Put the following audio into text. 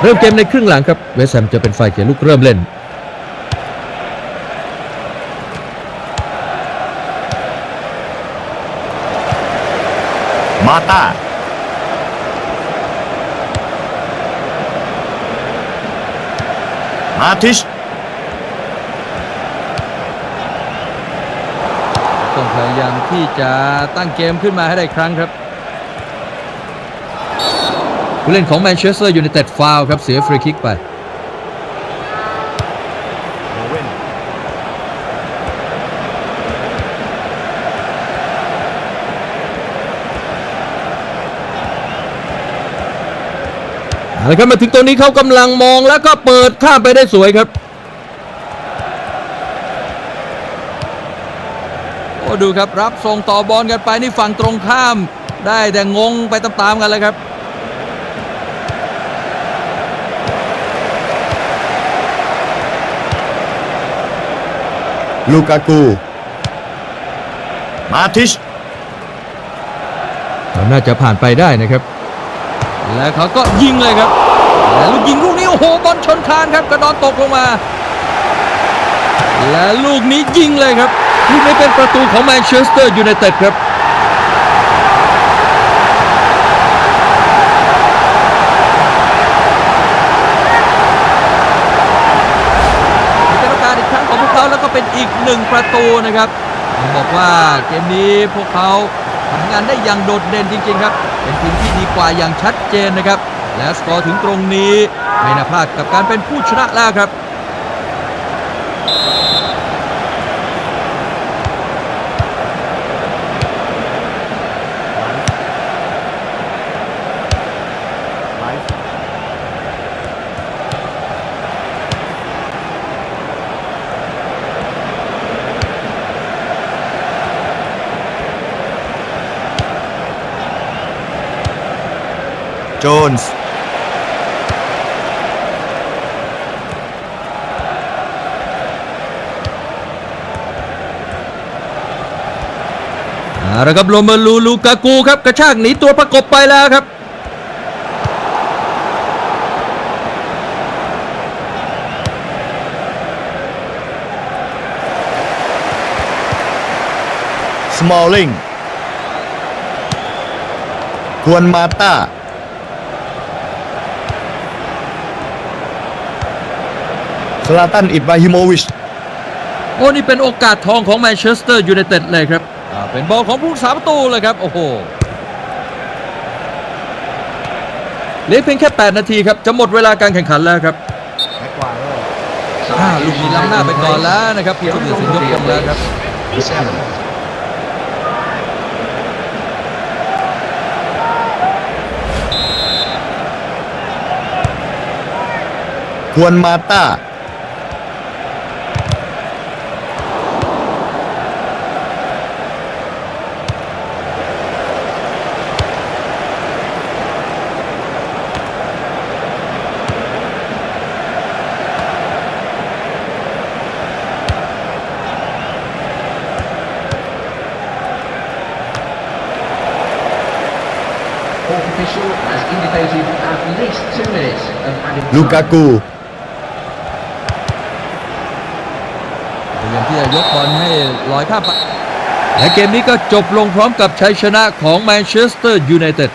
เริ่มเกมในครึ่งหลังครับเวสต์แฮมจะเป็นฝ่ายเขียนลูกเริ่มเล่น มาต้ามาทิชต้องพยายามที่จะตั้งเกมขึ้นมาให้ได้อีกครั้งครับ ผู้เล่นของแมนเชสเตอร์ยูไนเต็ดฟาวครับเสียฟรีคิกไปอเว่นเอาละครับมาถึงตรงนี้เขากำลังมองแล้วก็เปิดข้ามไปได้สวยครับโอ้ดูครับรับส่งต่อบอลกันไปนี่ฝั่งตรงข้าม ได้แต่งงไปตามๆกันเลยครับ ลูกากู มาทิชน่าจะผ่านไปได้นะครับ และเขาก็ยิงเลยครับและลูกยิงลูกนี้โอ้โหบอลชนคานครับกระดอนตกลงมา และลูกนี้ยิงเลยครับลูกนี้เป็นประตูของแมนเชสเตอร์ยูไนเต็ดครับ มีกรรมการอีกครั้งของพวกเขาแล้วก็เป็น อีกหนึ่งประตูนะครับต้องบอกว่าเกมนี้พวกเขาทำงานได้อย่างโดดเด่นจริง ๆ ครับ เป็นทีมที่ดีกว่าอย่างชัดเจนนะครับ และสกอร์ถึงตรงนี้ ไม่น่าพลาดกับการเป็นผู้ชนะแล้วครับ โจนส์อาละครับโรเมลูลูกากูครับกระชากหนีตัวประกบไปแล้วครับสมอลลิงควนมาต้า สลาตันอิบราฮิโมวิชโอ้นี่เป็นโอกาสทองของแมนเชสเตอร์ยูไนเต็ดเลยครับอ่าเป็นบอลของผู้รักษาประตูเลยครับ โอ้โหเหลือเพียงแค่ 8 นาทีครับ จะหมดเวลาการแข่งขันแล้วครับอ่าลูกนี้ล้ำหน้าไปก่อนแล้วนะครับผู้ตัดสินยกลงแล้วครับควนมาต้า ลู time. กากูพยายามที่จะยกบอลให้ลอยข้ามไปและเกมนี้ก็จบลงพร้อมกับชัยชนะของแมนเชสเตอร์ยูไนเต็ด